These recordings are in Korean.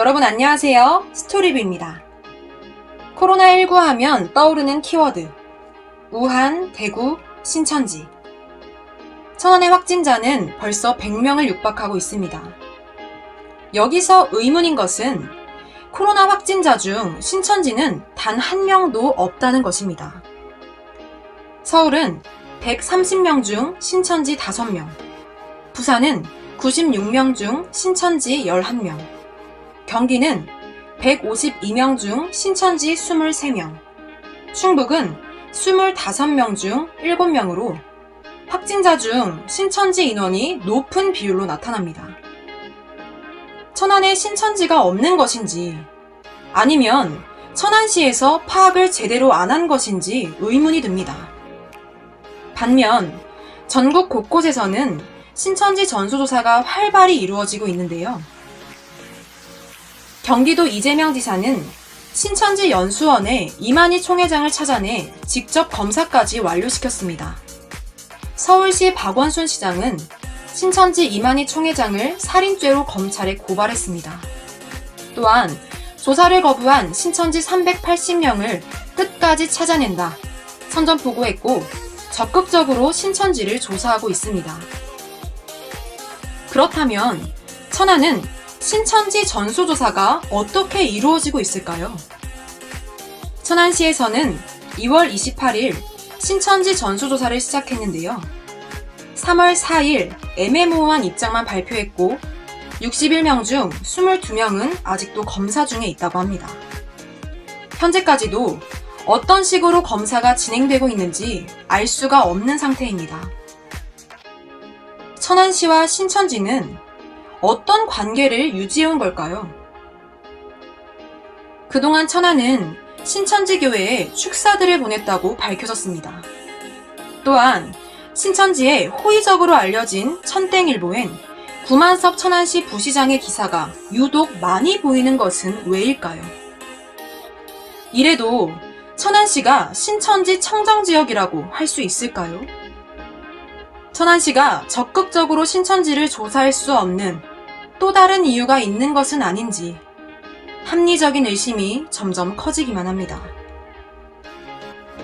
여러분 안녕하세요. 스토리뷰입니다. 코로나19 하면 떠오르는 키워드. 우한, 대구, 신천지. 천안의 확진자는 벌써 100명을 육박하고 있습니다. 여기서 의문인 것은 코로나 확진자 중 신천지는 단 한 명도 없다는 것입니다. 서울은 130명 중 신천지 5명, 부산은 96명 중 신천지 11명, 경기는 152명 중 신천지 23명, 충북은 25명 중 7명으로 확진자 중 신천지 인원이 높은 비율로 나타납니다. 천안에 신천지가 없는 것인지 아니면 천안시에서 파악을 제대로 안 한 것인지 의문이 듭니다. 반면 전국 곳곳에서는 신천지 전수조사가 활발히 이루어지고 있는데요. 경기도 이재명 지사는 신천지 연수원에 이만희 총회장을 찾아내 직접 검사까지 완료시켰습니다. 서울시 박원순 시장은 신천지 이만희 총회장을 살인죄로 검찰에 고발했습니다. 또한 조사를 거부한 신천지 380명을 끝까지 찾아낸다. 선전포고했고 적극적으로 신천지를 조사하고 있습니다. 그렇다면 천안은 신천지 전수조사가 어떻게 이루어지고 있을까요? 천안시에서는 2월 28일 신천지 전수조사를 시작했는데요. 3월 4일 애매모호한 입장만 발표했고 61명 중 22명은 아직도 검사 중에 있다고 합니다. 현재까지도 어떤 식으로 검사가 진행되고 있는지 알 수가 없는 상태입니다. 천안시와 신천지는 어떤 관계를 유지해온 걸까요? 그동안 천안은 신천지 교회에 축사들을 보냈다고 밝혀졌습니다. 또한 신천지에 호의적으로 알려진 천땡일보엔 구만섭 천안시 부시장의 기사가 유독 많이 보이는 것은 왜일까요? 이래도 천안시가 신천지 청정지역이라고 할 수 있을까요? 천안시가 적극적으로 신천지를 조사할 수 없는 또 다른 이유가 있는 것은 아닌지 합리적인 의심이 점점 커지기만 합니다.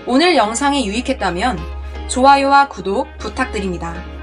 오늘 영상이 유익했다면 좋아요와 구독 부탁드립니다.